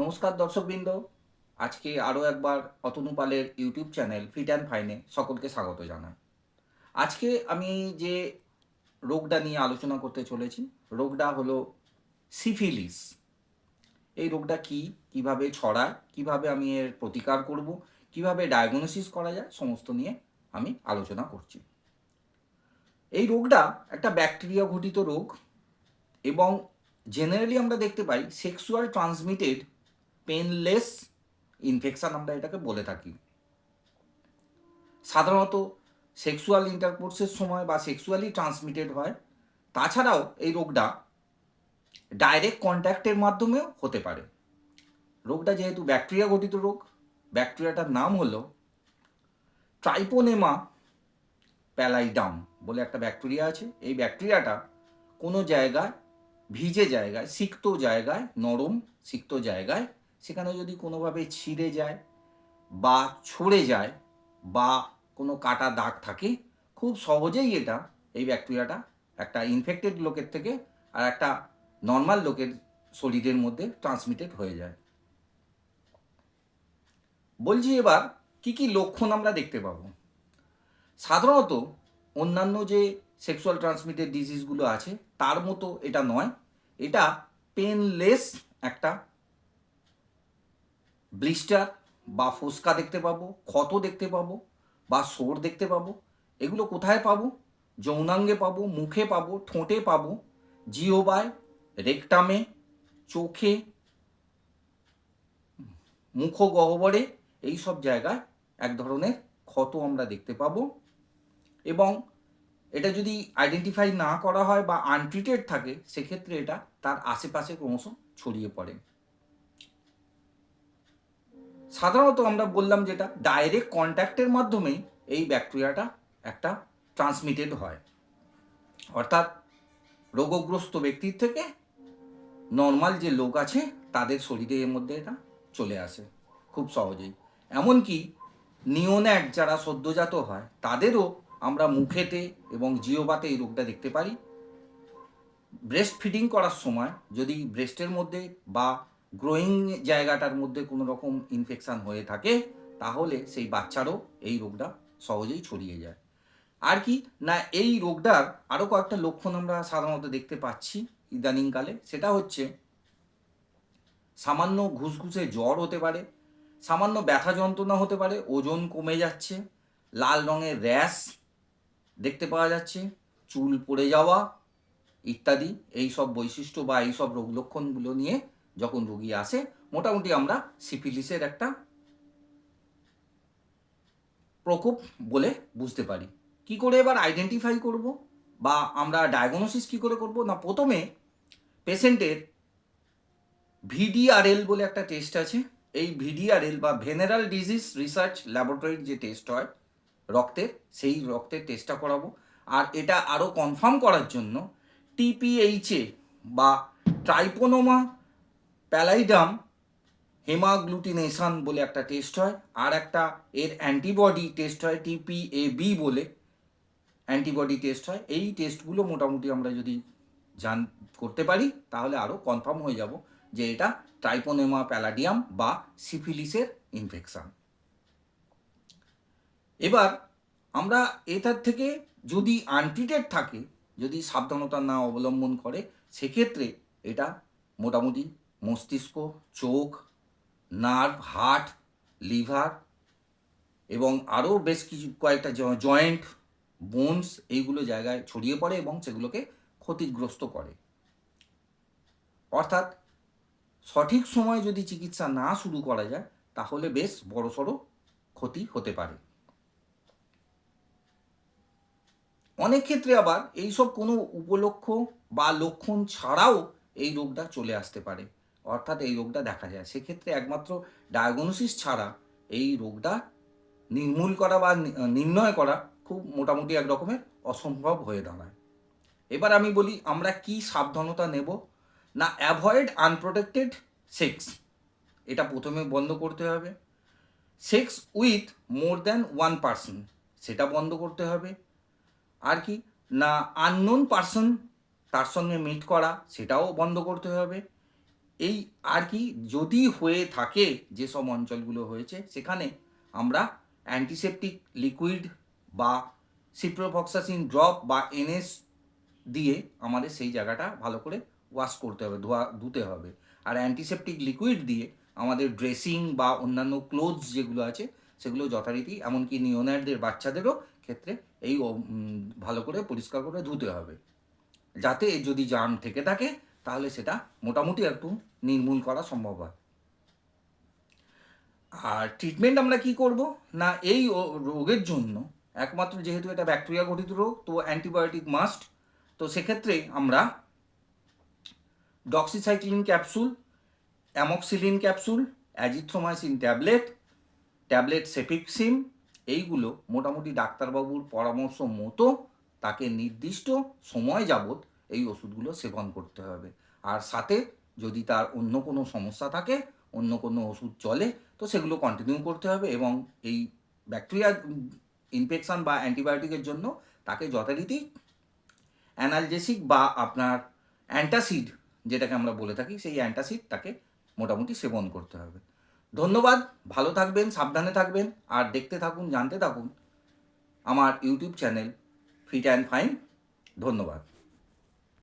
নমস্কার দর্শকবৃন্দ। আজকে আরও একবার অতনু পালের ইউটিউব চ্যানেল ফিট অ্যান্ড ফাইনে সকলকে স্বাগত জানাই। আজকে আমি যে রোগটা নিয়ে আলোচনা করতে চলেছি, রোগটা হলো সিফিলিস। এই রোগটা কি, কীভাবে ছড়ায়, কীভাবে আমি এর প্রতিকার করব, কীভাবে ডায়াগনোসিস করা যায়, সমস্ত নিয়ে আমি আলোচনা করছি। এই রোগটা একটা ব্যাকটেরিয়া ঘটিত রোগ এবং জেনারেলি আমরা দেখতে পাই সেক্সুয়াল ট্রান্সমিটেড পেনলেস ইনফেকশন আমরা এটাকে বলে থাকি। সাধারণত সেক্সুয়াল ইন্টারকোর্সের সময় বা সেক্সুয়ালি ট্রান্সমিটেড হয়, তাছাড়াও এই রোগটা ডাইরেক্ট কন্ট্যাক্টের মাধ্যমেও হতে পারে। রোগটা যেহেতু ব্যাকটেরিয়া গঠিত রোগ ব্যাকটেরিয়াটার নাম হলো ট্রাইপোনেমা প্যালাইডাম বলে একটা ব্যাকটেরিয়া আছে। এই ব্যাকটেরিয়াটা কোনো জায়গায় ভিজে জায়গায়, সিক্ত জায়গায়, নরম, সিক্ত জায়গায় সেখানে যদি কোনোভাবে ছিঁড়ে যায় বা ছড়ে যায় বা কোনো কাটা দাগ থাকে, খুব সহজেই এটা, এই ব্যাকটেরিয়াটা একটা ইনফেক্টেড লোকের থেকে আর একটা নর্মাল লোকের শরীরের মধ্যে ট্রান্সমিটেড হয়ে যায়। বলছি এবার কি কি লক্ষণ আমরা দেখতে পাবো? সাধারণত অন্যান্য যে সেক্সুয়াল ট্রান্সমিটেড ডিজিজগুলো আছে, তার মতো এটা নয়, এটা পেনলেস একটা ব্লিস্টার বা ফোসকা দেখতে পাবো ক্ষত দেখতে পাবো বা সোর দেখতে পাবো। এগুলো কোথায় পাবো? যৌনাঙ্গে পাবো, মুখে পাবো, ঠোঁটে পাবো, জিওবায়, রেকটামে, চোখে মুখ গহ্বরে এই সব জায়গায় এক ধরনের ক্ষত আমরা দেখতে পাবো। এবং এটা যদি আইডেন্টিফাই না করা হয় বা আনট্রিটেড থাকে, সেক্ষেত্রে এটা তার আশেপাশে ক্রমশ ছড়িয়ে পড়ে। সাধারণত আমরা বললাম যেটা ডাইরেক্ট কন্ট্যাক্টের মাধ্যমেই এই ব্যাকটেরিয়াটা একটা ট্রান্সমিটেড হয়। অর্থাৎ রোগগ্রস্ত ব্যক্তির থেকে নর্মাল যে লোক আছে, তাদের শরীরে এর মধ্যে এটা চলে আসে, খুব সহজেই। এমনকি নিওন্যাট যারা সদ্যজাত হয়, তাদেরও আমরা মুখেতে এবং জিওবাতে এই রোগটা দেখতে পারি। ব্রেস্ট ফিডিং করার সময় যদি ব্রেস্টের মধ্যে বা গ্রোয়িং জায়গাটার মধ্যে কোনো রকম ইনফেকশান হয়ে থাকে, তাহলে সেই বাচ্চারও এই রোগটা সহজেই ছড়িয়ে যায়। আর কি, না, এই রোগটার আরও কয়েকটা লক্ষণ আমরা সাধারণত দেখতে পাচ্ছি ইদানিংকালে। সেটা হচ্ছে, সামান্য ঘুসঘুসে জ্বর হতে পারে, সামান্য ব্যথা যন্ত্রণা হতে পারে, ওজন কমে যাচ্ছে, লাল রঙের র্যাশ দেখতে পাওয়া যাচ্ছে, চুল পড়ে যাওয়া ইত্যাদি এই সব বৈশিষ্ট্য বা এই সব রোগ লক্ষণগুলো নিয়ে যখন রুগী আসে, মোটামুটি আমরা সিফিলিসের একটা প্রকোপ বলে বুঝতে পারি। কি করে এবার আইডেন্টিফাই করব? বা আমরা ডায়াগনোসিস কি করে করব? না, প্রথমে পেশেন্টের ভিডিআরএল বলে একটা টেস্ট আছে। এই ভিডিআরএল বা ভেনারাল ডিজিজ রিসার্চ ল্যাবরেটরির যে টেস্ট হয়, রক্তের, সেই রক্তের টেস্টটা করাবো। আর এটা আরও কনফার্ম করার জন্য টিপিএইচএ বা ট্রাইপোনোমা প্যালাইডাম হেমাগ্লুটিনেশন বলে একটা টেস্ট হয়, আর একটা এর অ্যান্টিবডি টেস্ট হয় টিপিএবি বলে অ্যান্টিবডি টেস্ট হয়। এই টেস্টগুলো মোটামুটি আমরা যদি জান, করতে পারি, তাহলে আরও কনফার্ম হয়ে যাব যে এটা ট্রাইপোনেমা প্যালাডিয়াম বা সিফিলিসের ইনফেকশান এবার আমরা এটার থেকে যদি আনট্রিটেড থাকে, যদি সাবধানতা না অবলম্বন করে, সেক্ষেত্রে এটা মোটামুটি মস্তিষ্ক, চোখ, নার্ভ, হার্ট, লিভার এবং আরও বেশ কিছু কয়েকটা জয়েন্ট, বোনস এইগুলো জায়গায় ছড়িয়ে পড়ে এবং সেগুলোকে ক্ষতিগ্রস্ত করে। অর্থাৎ সঠিক সময়ে যদি চিকিৎসা না শুরু করা যায়, তাহলে বেশ বড়সড় ক্ষতি হতে পারে। অনেক ক্ষেত্রে আবার এইসব কোনো উপলক্ষ বা লক্ষণ ছাড়াও এই রোগটা চলে আসতে পারে। অর্থাৎ এই রোগটা দেখা যায়। সেক্ষেত্রে একমাত্র ডায়াগনোসিস ছাড়া এই রোগটা নির্মূল করা বা নির্ণয় করা খুব মোটামুটি এক রকমের অসম্ভব হয়ে দাঁড়ায়। এবার আমি বলি, আমরা কি সাবধানতা নেব? না অ্যাভয়েড আনপ্রোটেক্টেড সেক্স এটা প্রথমে বন্ধ করতে হবে। Sex with more than one person সেটা বন্ধ করতে হবে। আর কি? না আননোন পার্সন তার সঙ্গে মিট করা, সেটাও বন্ধ করতে হবে। এই আর কি যদি হয়ে থাকে যেসব অঞ্চলগুলো হয়েছে, সেখানে আমরা অ্যান্টিসেপটিক লিকুইড বা সিপ্রোফক্সাসিন ড্রপ বা এনএস দিয়ে আমাদের সেই জায়গাটা ভালো করে ওয়াশ করতে হবে, ধোয়া, ধুতে হবে। আর অ্যান্টিসেপটিক লিকুইড দিয়ে আমাদের ড্রেসিং বা অন্যান্য ক্লোথস যেগুলো আছে, সেগুলো যথারীতি, এমনকি নিওনারদের বাচ্চাদেরও ক্ষেত্রে এই ভালো করে পরিষ্কার করে ধুতে হবে। যাতে যদি জার্ম থেকে থাকে তাহলে সেটা মোটামুটি একটু নির্মূল করা সম্ভব হয়। আর ট্রিটমেন্ট আমরা কি করব? না, এই রোগের জন্য, একমাত্র যেহেতু এটা ব্যাকটেরিয়া গঠিত রোগ, তো অ্যান্টিবায়োটিক মাস্ট তো সেক্ষেত্রে আমরা doxycycline capsule amoxicillin capsule azithromycin tablet tablet cefixime এইগুলো মোটামুটি ডাক্তারবাবুর পরামর্শ মতো তাকে নির্দিষ্ট সময় যাবত এই ওষুধগুলো সেবন করতে হবে। আর সাথে যদি তার অন্য কোনো সমস্যা থাকে, অন্য কোনো ওষুধ চলে, তো সেগুলো কন্টিনিউ করতে হবে এবং এই ব্যাকটেরিয়া ইনফেকশন বা অ্যান্টিবায়োটিকের জন্য তাকে যথারীতি অ্যানালজেসিক বা আপনার অ্যান্টাসিড যেটাকে আমরা বলে থাকি, সেই অ্যান্টাসিড তাকে মোটামুটি সেবন করতে হবে। ধন্যবাদ, ভালো থাকবেন, সাবধানে থাকবেন, আর দেখতে থাকুন, জানতে থাকুন আমার YouTube channel fit and fine ধন্যবাদ।